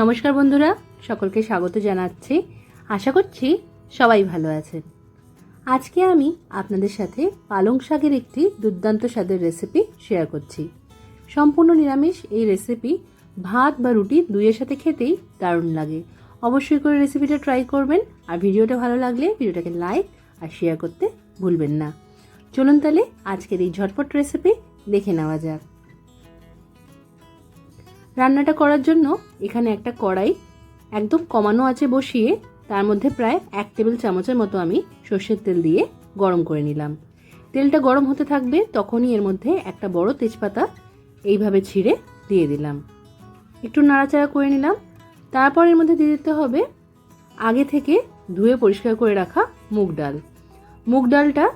নমস্কার বন্ধুরা, সকলকে স্বাগত জানাচ্ছি। আশা করছি সবাই ভালো আছেন। আজকে আমি আপনাদের সাথে পালং শাকের একটি দুর্দান্ত স্বাদের রেসিপি শেয়ার করছি। সম্পূর্ণ নিরামিষ এই রেসিপি ভাত বা রুটি দুইয়ের সাথে খেতেই দারুণ লাগে। অবশ্যই করে রেসিপিটা ট্রাই করবেন আর ভিডিওটা ভালো লাগলে ভিডিওটাকে লাইক আর শেয়ার করতে ভুলবেন না। চলুন তাহলে আজকের এই ঝটপট রেসিপি দেখে নেওয়া যাক। রান্নাটা করার জন্য এখানে একটা কড়াই একদম কমানো আছে বসিয়ে, তার মধ্যে প্রায় এক টেবিল চামচের মতো আমি সর্ষের তেল দিয়ে গরম করে নিলাম। তেলটা গরম হতে থাকবে তখনই এর মধ্যে একটা বড় তেজপাতা এইভাবে ছিঁড়ে দিয়ে দিলাম। একটু নাড়াচাড়া করে নিলাম। তারপর এর মধ্যে দিয়ে দিতে হবে আগে থেকে ধুয়ে পরিষ্কার করে রাখা মুগ ডাল। মুগ ডালটা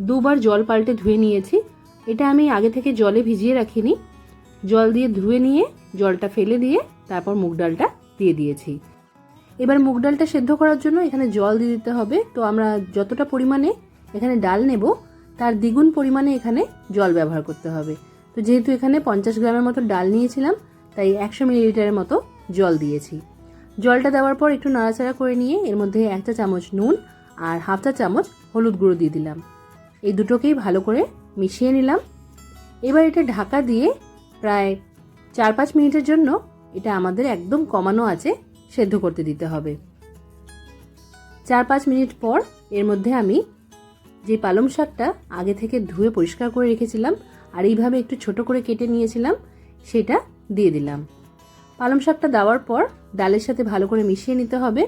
দুবার জল পাল্টে ধুয়ে নিয়েছি। এটা আমি আগে থেকে জলে ভিজিয়ে রাখিনি। জল দিয়ে ধুয়ে নিয়ে জলটা ফেলে দিয়ে তারপর মুগ ডালটা দিয়ে দিয়েছি। এবার মুগ ডালটা সেদ্ধ করার জন্য এখানে জল দিয়ে দিতে হবে। তো আমরা যতটা পরিমাণে এখানে ডাল নেব, তার দ্বিগুণ পরিমাণে এখানে জল ব্যবহার করতে হবে। তো যেহেতু এখানে পঞ্চাশ গ্রামের মতো ডাল নিয়েছিলাম, তাই একশো মিলিলিটারের মতো জল দিয়েছি। জলটা দেওয়ার পর একটু নাড়াচাড়া করে নিয়ে এর মধ্যে একটা চামচ নুন আর হাফ চা চামচ হলুদ গুঁড়ো দিয়ে দিলাম। এই দুটোকেই ভালো করে মিশিয়ে নিলাম। এবার এটা ঢাকা দিয়ে প্রায় চার পাঁচ মিনিটের জন্য এটা আমাদের একদম কমানো আছে, সেদ্ধ করতে দিতে হবে। চার পাঁচ মিনিট পর এর মধ্যে আমি যে পালং শাকটা আগে থেকে ধুয়ে পরিষ্কার করে রেখেছিলাম আর এইভাবে একটু ছোট করে কেটে নিয়েছিলাম, সেটা দিয়ে দিলাম। পালং শাকটা দেওয়ার পর ডালের সাথে ভালো করে মিশিয়ে নিতে হবে।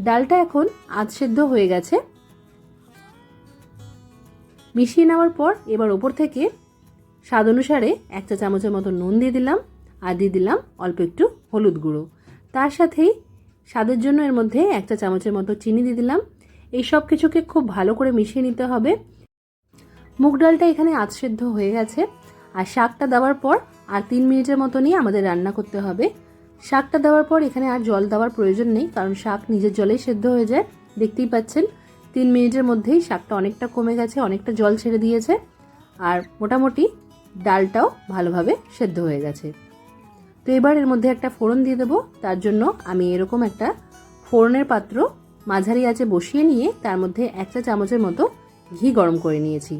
ডালটা এখন আধ সেদ্ধ হয়ে গেছে। মিশিয়ে নেওয়ার পর এবার ওপর থেকে স্বাদ অনুসারে এক চা চামচের মতো নুন দিয়ে দিলাম। আর দিয়ে দিলাম অল্প একটু হলুদ গুঁড়ো। তার সাথেই স্বাদের জন্য এর মধ্যে একটা চামচের মতো চিনি দিয়ে দিলাম। এই সব কিছুকে খুব ভালো করে মিশিয়ে নিতে হবে। মুগ ডালটা এখানে আধ সেদ্ধ হয়ে গেছে। আর শাকটা দেওয়ার পর আর তিন মিনিটের মতনই আমাদের রান্না করতে হবে। শাকটা দেওয়ার পর এখানে আর জল দেওয়ার প্রয়োজন নেই, কারণ শাক নিজের জলেই সেদ্ধ হয়ে যায়। দেখতেই পাচ্ছেন, তিন মিনিটের মধ্যেই শাকটা অনেকটা কমে গেছে, অনেকটা জল ছেড়ে দিয়েছে। আর মোটামুটি ডালটাও ভালোভাবে সেদ্ধ হয়ে গেছে। তো এবার এর মধ্যে একটা ফোড়ন দিয়ে দেবো। তার জন্য আমি এরকম একটা ফোড়নের পাত্র মাঝারি আছে বসিয়ে নিয়ে তার মধ্যে এক চা চামচের মতো ঘি গরম করে নিয়েছি।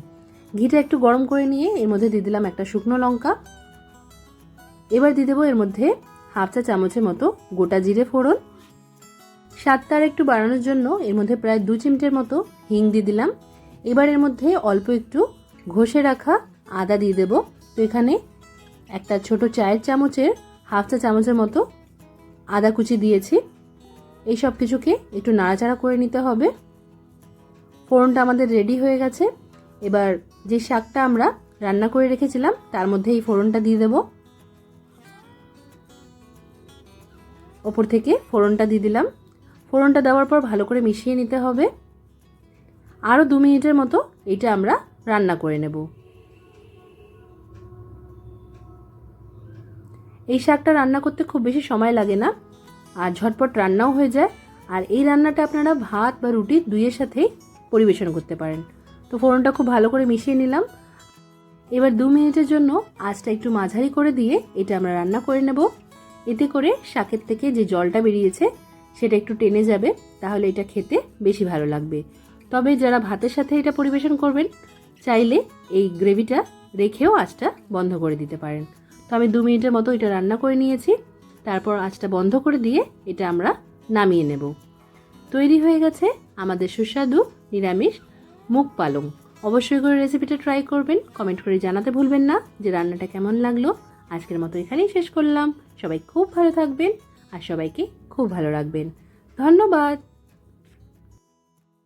ঘিটা একটু গরম করে নিয়ে এর মধ্যে দিয়ে দিলাম একটা শুকনো লঙ্কা। এবার দিয়ে দেবো এর মধ্যে হাফ চা চামচের মতো গোটা জিরে ফোড়ন। স্বাদটা আর একটু বাড়ানোর জন্য এর মধ্যে প্রায় দু চিমটের মতো হিং দিয়ে দিলাম। এবার এর মধ্যে অল্প একটু ঘষে রাখা আদা দিয়ে দেবো। তো এখানে একটা ছোট চায়ের চামচের হাফ চা চামচের মতো আদা কুচি দিয়েছি। এই সব কিছুকে একটু নাড়াচাড়া করে নিতে হবে। ফোড়নটা আমাদের রেডি হয়ে গেছে। এবার যে শাকটা আমরা রান্না করে রেখেছিলাম, তার মধ্যে এই ফোড়নটা দিয়ে দেব। ওপর থেকে ফোড়নটা দিয়ে দিলাম। ফোড়নটা দেওয়ার পর ভালো করে মিশিয়ে নিতে হবে। আরও দু মিনিটের মতো এটা আমরা রান্না করে নেব। এই শাকটা রান্না করতে খুব বেশি সময় লাগে না। আর ঝটপট রান্নাও হয়ে যায়। আর এই রান্নাটা আপনারা ভাত বা রুটি দুইয়ের সাথেই পরিবেশন করতে পারেন। তো ফোড়নটা খুব ভালো করে মিশিয়ে নিলাম। এবার দু মিনিটের জন্য আঁচটা একটু মাঝারি করে দিয়ে এটা আমরা রান্না করে নেব। এতে করে শাকের থেকে যে জলটা বেরিয়েছে, সেটা একটু টেনে যাবে। তাহলে এটা খেতে বেশি ভালো লাগবে। তবে যারা ভাতের সাথে এটা পরিবেশন করবেন, চাইলে এই গ্রেভিটা রেখেও আঁচটা বন্ধ করে দিতে পারেন। তো আমি দু মিনিটের মতো এটা রান্না করে নিয়েছি। তারপর আঁচটা বন্ধ করে দিয়ে এটা আমরা নামিয়ে নেব। তৈরি হয়ে গেছে আমাদের সুস্বাদু নিরামিষ মুখ পালং। অবশ্যই করে রেসিপিটা ট্রাই করবেন, কমেন্ট করে জানাতে ভুলবেন না যে রান্নাটা কেমন লাগল। আজকের মতো এখানেই শেষ করলাম। সবাই খুব ভালো থাকবেন আর সবাইকে খুব ভালো রাখবেন। ধন্যবাদ।